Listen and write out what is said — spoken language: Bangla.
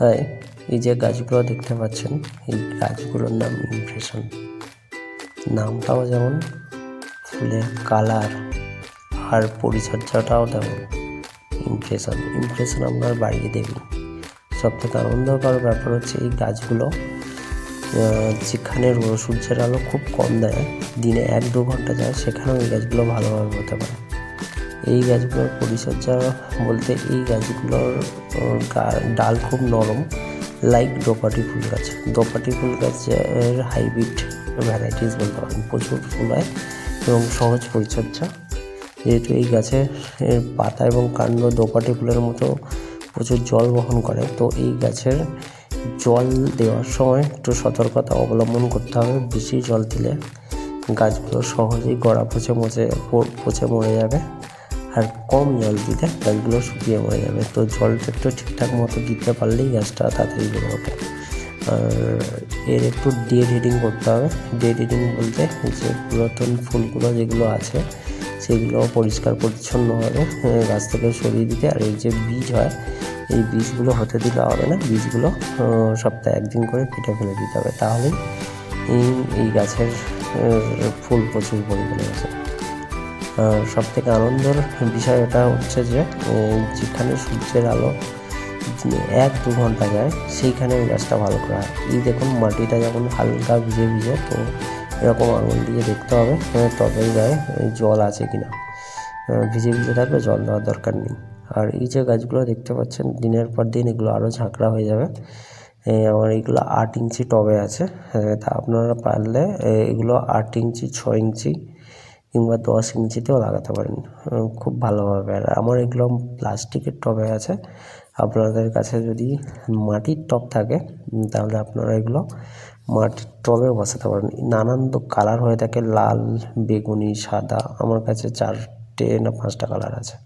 হ্যাঁ। এই যে গাছগুলো দেখতে পাচ্ছেন, এই গাছগুলোর নাম ইমপ্রেশন নামটাও যেমন, ফুলের কালার আর পরিচর্যাটাও তেমন। ইমপ্রেশন ইমপ্রেশন আপনার বাড়িয়ে দেবে সব থেকে আনন্দকর ব্যাপার হচ্ছে এই গাছগুলো যেখানে সূর্যের আলো খুব কম দেয়, দিনে এক দু ঘণ্টা যায়, সেখানেও এই গাছগুলো ভালোভাবে হতে পারে। এই গাছগুলোর পরিচর্যা বলতে এই গাছগুলোর ডাল খুব নরম লাইক দোপাটি ফুল গাছ। দোপাটি ফুল গাছের হাইব্রিড ভ্যারাইটিস বলতে পারেন। প্রচুর ফুল হয় এবং সহজ পরিচর্যা। যেহেতু এই গাছের পাতা এবং কাণ্ড দোপাটি ফুলের মতো প্রচুর জল বহন করে, তো এই গাছের জল দেওয়ার সময় একটু সতর্কতা অবলম্বন করতে হবে। বেশি জল দিলে গাছগুলো সহজেই গড়া পচে মচে পচে মরে যাবে। আর কম জল দিতে গাছগুলো শুকিয়ে মরে যাবে। তো জলটা একটু ঠিকঠাক মতো দিতে পারলেই গাছটা তাড়াতাড়ি বেড়ে ওঠে। আর এর একটু ডেড হিডিং করতে হবে। ডেড হিডিং বলতে যে পুরাতন ফুলগুলো যেগুলো আছে সেগুলো পরিষ্কার পরিচ্ছন্নভাবে আহ, গাছ থেকে সরিয়ে দিতে। আর এই যে বীজ হয় এই বীজগুলো হতে দিলে হবে না। বীজগুলো সপ্তাহে একদিন করে কেটে ফেলে দিতে হবে। তাহলেই এই গাছের ফুল প্রচুর পরিমাণে আসে। সব থেকে আনন্দের বিষয় এটা হচ্ছে যে যেখানে সূর্যের আলো এক দু ঘণ্টা যায়, সেইখানে ওই গাছটা ভালো করা হয়। এই দেখুন, মাটিটা যখন হালকা ভিজে ভিজে, তো এরকম আঙুল দিয়ে দেখতে হবে তবেই গায়ে জল আছে কি না ভিজে ভিজে থাকলে জল দেওয়ার দরকার নেই। আর এই যে গাছগুলো দেখতে পাচ্ছেন, দিনের পর দিন এগুলো আরও ঝাঁকড়া হয়ে যাবে। আমার এইগুলো আট ইঞ্চি টবে আছে। তা আপনারা পারলে এগুলো আট ইঞ্চি ছ ইঞ্চি কিংবা দশ ইঞ্চিতেও লাগাতে পারেন। খুব ভালোভাবে। আর আমার এগুলো প্লাস্টিকের টবে আছে। আপনাদের কাছে যদি মাটির টব থাকে তাহলে আপনারা এগুলো মাটির টবে বসাতে পারেন। নানান তো কালার হয়ে থাকে। লাল, বেগুনি, সাদা। আমার কাছে চারটে না পাঁচটা কালার আছে।